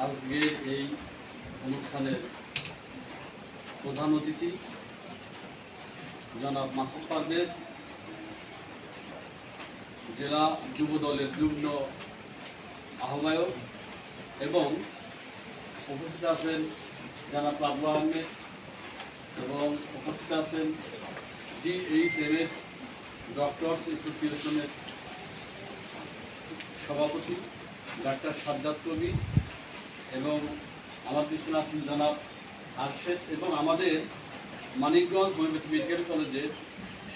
আজকে এই অনুষ্ঠানের প্রধান অতিথি, জনাব মাসুদ পারদেশ জেলা যুব দলের যুগ্ম আহ্বায়ক এবং উপস্থিত আছেন জনাব রাবু আহমেদ এবং উপস্থিত আছেন ডিএইচএমএস ডক্টরস অ্যাসোসিয়েশনের সভাপতি ডাক্তার সাজ্জাদ কবি এবং আমার পিছনে আছেন জনাব আরশেদ এবং আমাদের মানিকগঞ্জ হোমিওপ্যাথি মেডিকেল কলেজের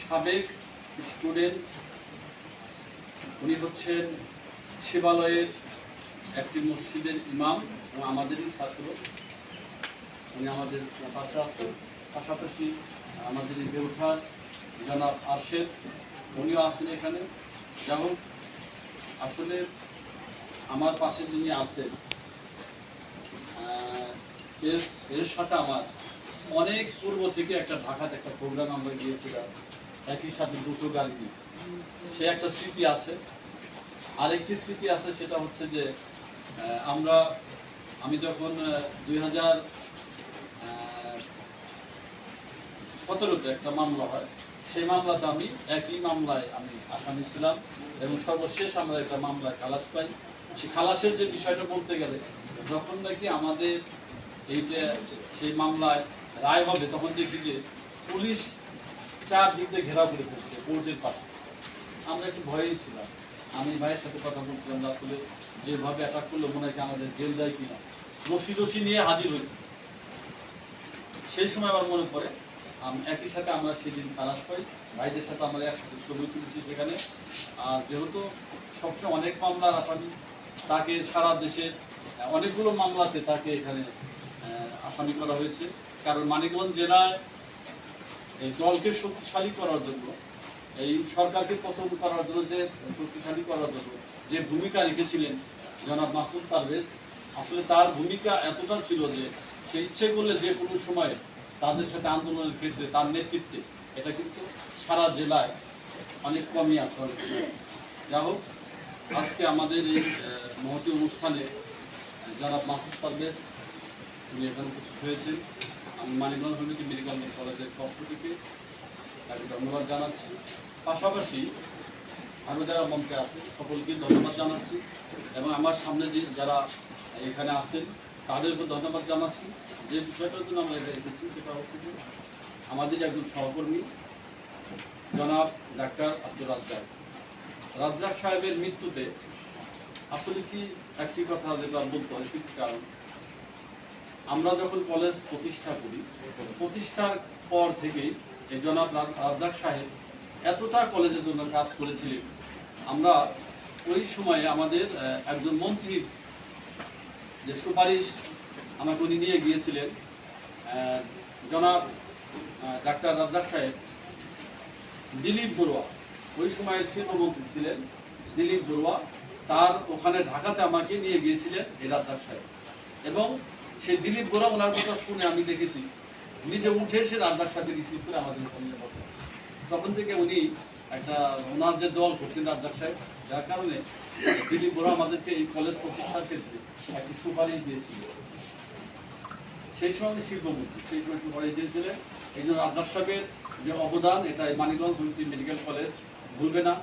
সাবেক স্টুডেন্ট, উনি হচ্ছেন শিবালয়ের একটি মসজিদের ইমাম এবং আমাদেরই ছাত্র। উনি আমাদের পাশে আছেন। পাশাপাশি আমাদের বেউঠার জনাব আরশেদ, উনিও আছেন এখানে। যেমন আসলে আমার পাশে যিনি আছেন এর এর সাথে আমার অনেক পূর্ব থেকে একটা ঢাকাতে একটা প্রোগ্রাম আমরা গিয়েছিলাম একই সাথে দুটো গাড়ি নিয়ে সে একটা স্মৃতি আছে। আরেকটি স্মৃতি আছে, সেটা হচ্ছে যে আমরা, আমি যখন দুই হাজার সতেরোতে একটা মামলা হয়, সেই মামলাতে আমি একই মামলায় আমি আসামি ছিলাম এবং সর্বশেষ আমরা একটা মামলায় খালাস পাই। সেই খালাসের যে বিষয়টা বলতে গেলে, যখন নাকি আমাদের এইটা সেই মামলায় রায় হবে তখন দেখি যে পুলিশ চার দিক দিয়ে ঘেরাও করে ফেলছে, কোর্টের পাশে। আমরা একটু ভয়েই ছিলাম। আমি ভাইয়ের সাথে কথা বলছিলাম আসলে যেভাবে অ্যাটাক করল, মনে হয় আমাদের জেল যায় কিনা। রশি রশি নিয়ে হাজির হয়েছে। সেই সময় আমার মনে পড়ে একই সাথে আমরা সেদিন খালাস পাই। ভাইদের সাথে আমরা একসাথে ছবি তুলেছি সেখানে। আর যেহেতু সবসময় অনেক মামলার আসামি, তাকে সারা দেশের অনেকগুলো মামলাতে তাকে এখানে আসামি করা হয়েছে। কারণ মানিকগঞ্জ জেলায় এই দলকে শক্তিশালী করার জন্য, এই সরকারকে পতন করার জন্য যে শক্তিশালী করার জন্য যে ভূমিকা রেখেছিলেন জনাব মাসুদ পারভেজ, আসলে তার ভূমিকা এতটা ছিল যে সে ইচ্ছে করলে যে কোনো সময় তাদের সাথে আন্দোলনের ক্ষেত্রে তার নেতৃত্বে এটা কিন্তু সারা জেলায় অনেক কমই আছে, অনেক যা হোক, আজকে আমাদের এই মহতি অনুষ্ঠানে জনাব মাসুদ পারভেজ তিনি এখানে উপস্থিত হয়েছেন। আমি মানিকগঞ্জ হোমিওপ্যাথি মেডিকেল কলেজের পক্ষ থেকে তাকে ধন্যবাদ জানাচ্ছি। পাশাপাশি আরও যারা মঞ্চে আছে, সকলকে ধন্যবাদ জানাচ্ছি এবং আমার সামনে যে যারা এখানে আছেন তাদেরকে ধন্যবাদ জানাচ্ছি। যে বিষয়টার জন্য আমরা এখানে এসেছি সেটা হচ্ছে যে আমাদের একজন সহকর্মী, জনাব ডাক্তার আব্দুল রাজ্জাক। রাজ্জাক সাহেবের মৃত্যুতে আসলে কি একটি কথা যেটা বলতে হয় স্মৃতিচারণ আমরা যখন কলেজ প্রতিষ্ঠা করি, প্রতিষ্ঠার পর থেকেই এই জনাব রাজ্জাক সাহেব এতটা কলেজের জন্য কাজ করেছিলেন। আমরা ওই সময়ে আমাদের একজন মন্ত্রীর যে সুপারিশ আমাকে উনি নিয়ে গিয়েছিলেন জনাব ডাক্তার রাজ্জাক সাহেব, দিলীপ বড়ুয়া ওই সময়ে শিল্পমন্ত্রী ছিলেন দিলীপ বড়ুয়া তার ওখানে ঢাকাতে আমাকে নিয়ে গিয়েছিলেন এই রাজ্জাক সাহেব। এবং সেই দিলীপ বড়ুয়া ওনার কথা শুনে আমি দেখেছি। নিজে উঠে সে রাজ্জাক সাহেবকে রিসিভ করে আমাদের ওখানে বসে। তখন থেকে উনি একটা ওনার যে দল করতেন রাজ্জাক সাহেব, যার কারণে দিলীপ বড়ুয়া আমাদেরকে এই কলেজ প্রতিষ্ঠার ক্ষেত্রে একটি সুপারিশ দিয়েছিল। সেই সময় উনি শিল্পমন্ত্রী, সেই সময় সুপারিশ দিয়েছিলেন। এই জন্য রাজ্জাক সাহেবের যে অবদান, এটা এই মানিকগঞ্জ হোমিওপ্যাথি মেডিকেল কলেজ ভুলবে না।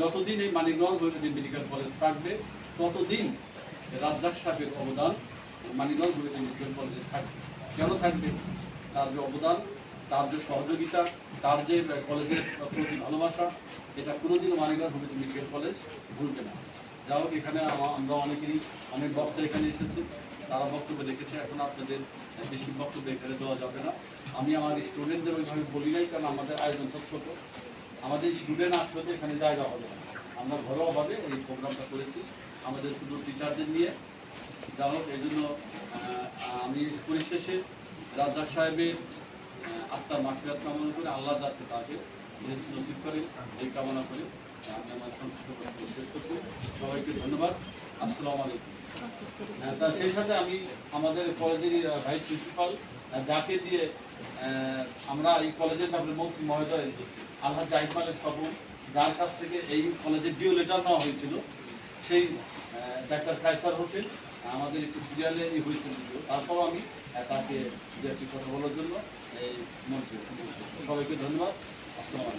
যতদিন এই মানিকগঞ্জ হোমিওপ্যাথি মেডিকেল কলেজ থাকবে, ততদিন রাজ্জাক সাহেবের অবদান এই মানিকগঞ্জ হোমিওপ্যাথি মেডিকেল কলেজে থাকবে কেন থাকবে? তার যে অবদান, তার যে সহযোগিতা, তার যে কলেজের প্রতি ভালোবাসা, এটা কোনোদিনও মানিকগঞ্জ হোমিওপ্যাথি মেডিকেল কলেজ ভুলবে না। যা হোক, এখানে আমরা অনেকেরই অনেক বক্তা এখানে এসেছে। তারা বক্তব্য রেখেছে। এখন আপনাদের বেশি বক্তব্য এখানে দেওয়া যাবে না। আমি আমার স্টুডেন্টদের ওইভাবে বলি নাই, কারণ আমাদের আয়োজনটা ছোট। আমাদের স্টুডেন্ট আসলে এখানে জায়গা হবে আমরা ঘরোয়াভাবে এই প্রোগ্রামটা করেছি। আমাদের শুধু টিচারদের নিয়ে যা হোক এই জন্য আমি পরিশেষে রাজ্জাক সাহেবের আত্মার মাফিয়াত কামনা করে আল্লাহ যাতে তাকে নসিব করে এই কামনা করে। আমি আমার সংক্ষিপ্ত শেষ করছি। সবাইকে ধন্যবাদ। আসসালামু আলাইকুম। হ্যাঁ, তার সেই সাথে আমি আমাদের কলেজের ভাইস প্রিন্সিপাল যাকে দিয়ে আমরা এই কলেজের ব্যাপারে মন্ত্রী মহোদয় আল্লাহ জাহিদ স্বপন যার কাছ থেকে এই কলেজের ডিও লেটার নেওয়া হয়েছিল সেই ডাক্তার কায়সার হোসেন আমাদের একটি সিরিয়ালে এই হয়েছিল তারপর আমি তাকে দু একটি কথা বলার জন্য এই মঞ্চে সবাইকে ধন্যবাদ। আসসালাম